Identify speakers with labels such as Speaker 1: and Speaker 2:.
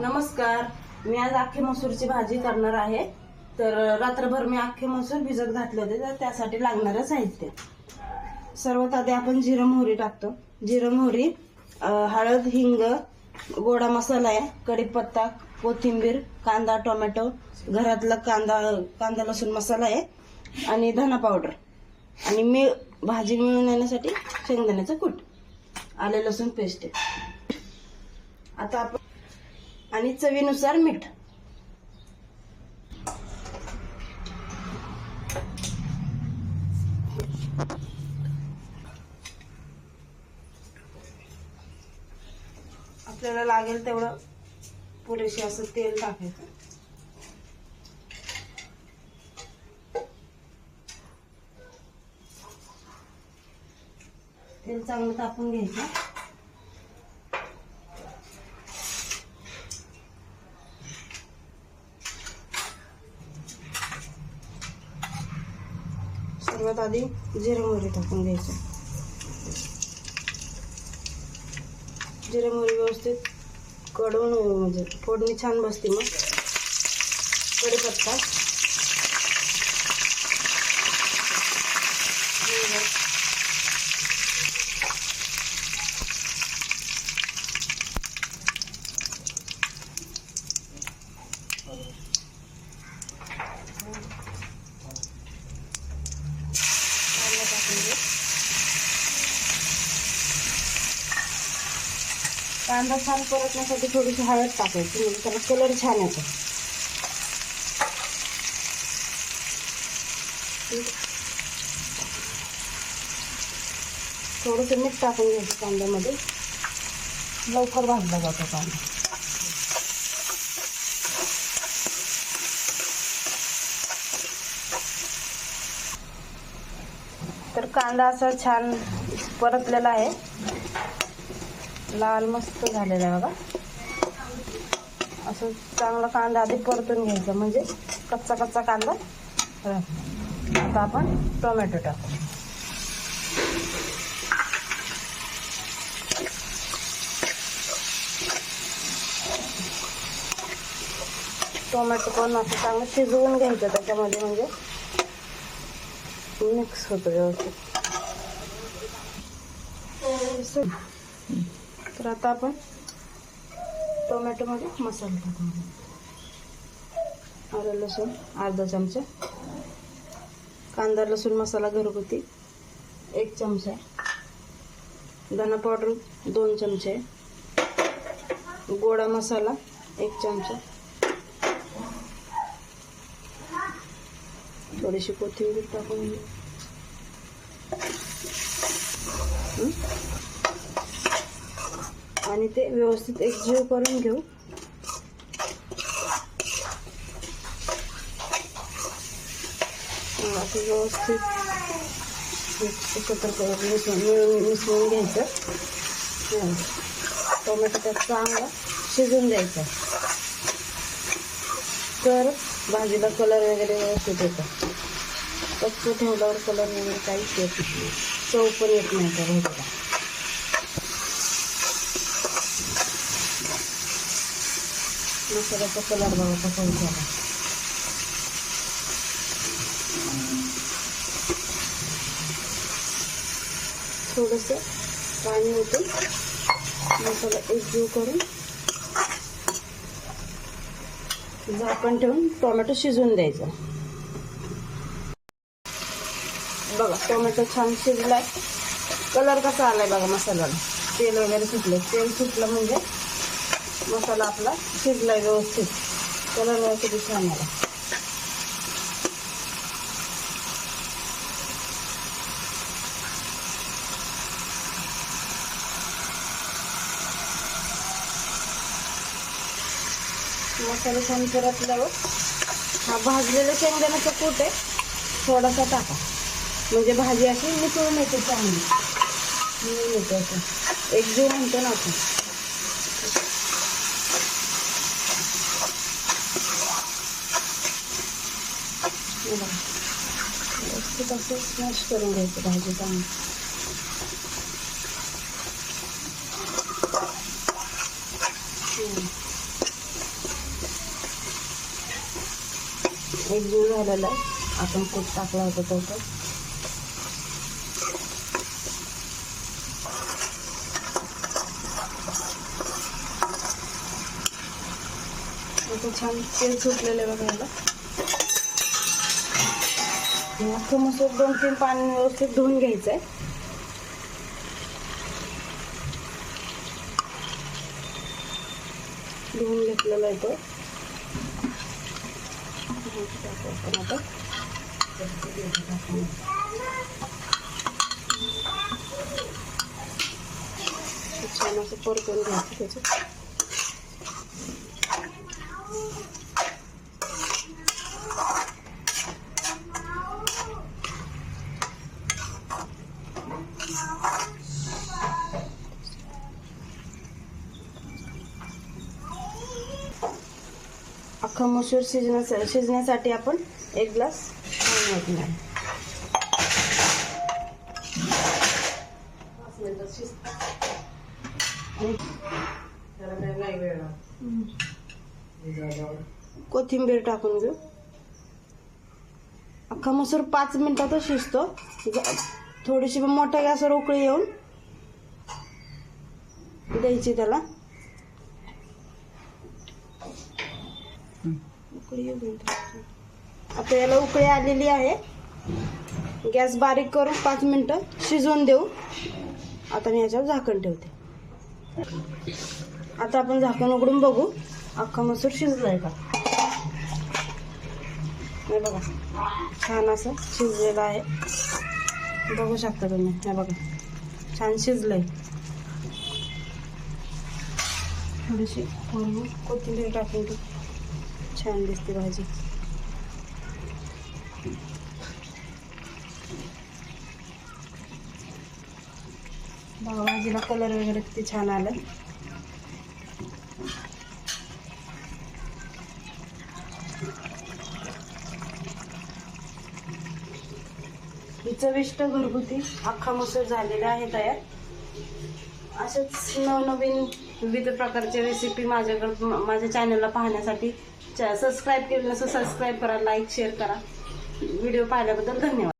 Speaker 1: नमस्कार. मी आज अख्खी मसूरची भाजी करणार आहे. तर रात्रभर मी अख्खे मसूर भिजत घातले होते तर त्यासाठी लागणारं साहित्य. सर्वात आधी आपण जिरं मोहरी टाकतो. जिरं मोहरी हळद हिंग गोडा मसाला आहे कढीपत्ता कोथिंबीर कांदा टोमॅटो घरातला कांदा कांदा लसूण मसाला आहे आणि धना पावडर. आणि मी भाजी मिळून येण्यासाठी शेंगदाण्याचं कूट आले लसूण पेस्ट आहे. आता आपण आणि चवीनुसार मीठ. आपल्याला लागेल तेवढं पुरेसे असं तेल टाकायचं. तेल चांगलं तापून घ्यायचं. सर्वात आधी जिरे मोहरी टाकून द्यायचं जिरे मोहरी व्यवस्थित कडून म्हणजे फोडणी छान बसते मग. कढीपत्ता हिंग. कांदा टाकून घे. कांदा छान परतण्यासाठी थोडीशी हळद टाकायची म्हणजे त्याला कलर छान येतो. थोडंसं मीठ टाकून घ्यायचं कांद्यामध्ये. लवकर भाजला जातो कांदा. तर कांदा असा छान परतलेला आहे. लाल मस्त झालेला आहे बघा. असं चांगला कांदा आधी परतून घ्यायचा म्हणजे कच्चा कच्चा कांदा. राहतो. आता आपण टोमॅटो टाकू. टोमॅटो पण असं चांगलं शिजवून घ्यायचं त्याच्यामध्ये म्हणजे मिक्स होतं व्यवस्थित. तर आता आपण टोमॅटोमध्ये मसाला टाकून घेऊ. आलं लसूण अर्धा चमचा. कांदा लसूण मसाला घरगुती. एक चमचा. धना पावडर दोन चमचे. गोडा मसाला एक चमचा. थोडीशी कोथिंबीर टाकून आणि ते व्यवस्थित एकजीव करून घेऊ. असं व्यवस्थित एकत्र करून मिसळून मिळून मिसळून घ्यायचं. टोमॅटो त्यात चांगला शिजून द्यायचा. तर भाजीला कलर वगैरे व्यवस्थित येतो. कच्चं ठेवल्यावर कलर वगैरे काहीच येत नाही. चव पण येत नाही त्या भाजीला. मसाल्याचा कलर बघा कसा झाला थोडंसं पाणी होतं मसाला एकजीव करून झाकण ठेवून टोमॅटो शिजवून द्यायचा. बघा टोमॅटो छान शिजलाय. कलर कसा आलाय बघा मसाल्याला. तेल वगैरे सुटलं. तेल सुटलं म्हणजे मसाला आपला शिजलाय व्यवस्थित. कलर व्यवस्थित दिसला आम्हाला मसाला छान परतल्यावर हा भाजलेला शेंगदाण्याचा कूट आहे थोडासा टाका. म्हणजे भाजी अशी मिसळून येते चांगली. मिळून येते असं. एक जीव म्हणतो ना आपण हे तसं स्मॅश करून घ्यायचं भाजी चांगली एक जीव झालेला आहे आपण खूप टाकला होता त्याचं छान तेल सुटलेलं बघायला. अख्खं मसूर दोन तीन पाणी व्यवस्थित धुवून घ्यायचं आहे धुवून घेतलेला आहे तो. आता छान असं परतून घ्यायचं त्याच्यात. खमसूर मसूर शिजण्यासाठी आपण एक ग्लास पाणी ओतणार कोथिंबीर टाकून घेऊ. अख्खा मसूर पाच मिनिटातच शिजतो. थोडीशी मोठ्या गॅसवर उकळी येऊन द्यायची त्याला. उकळी आता याला उकळी आलेली आहे. गॅस बारीक करून पाच मिनटं शिजवून देऊ. आता मी याच्यावर झाकण ठेवते. आता आपण झाकण उघडून बघू. अख्खा मसूर शिजलाय का? हे बघा. छान असं शिजलेलं आहे. बघू शकता तुम्ही. हे बघा. छान शिजलंय. थोडीशी कोथिंबीर टाकून घेऊ छान दिसते भाजी. भाजीला कलर वगैरे किती छान आलं. ही चविष्ट घरगुती अख्खा मसूर झालेला आहे तयार. अशाच नवनवीन विविध प्रकारचे रेसिपी माझ्याकडे माझ्या चॅनलला पाहण्यासाठी सबस्क्राईब केलं नसेल सबस्क्राईब करा लाईक शेअर करा. व्हिडिओ पाहिल्याबद्दल धन्यवाद.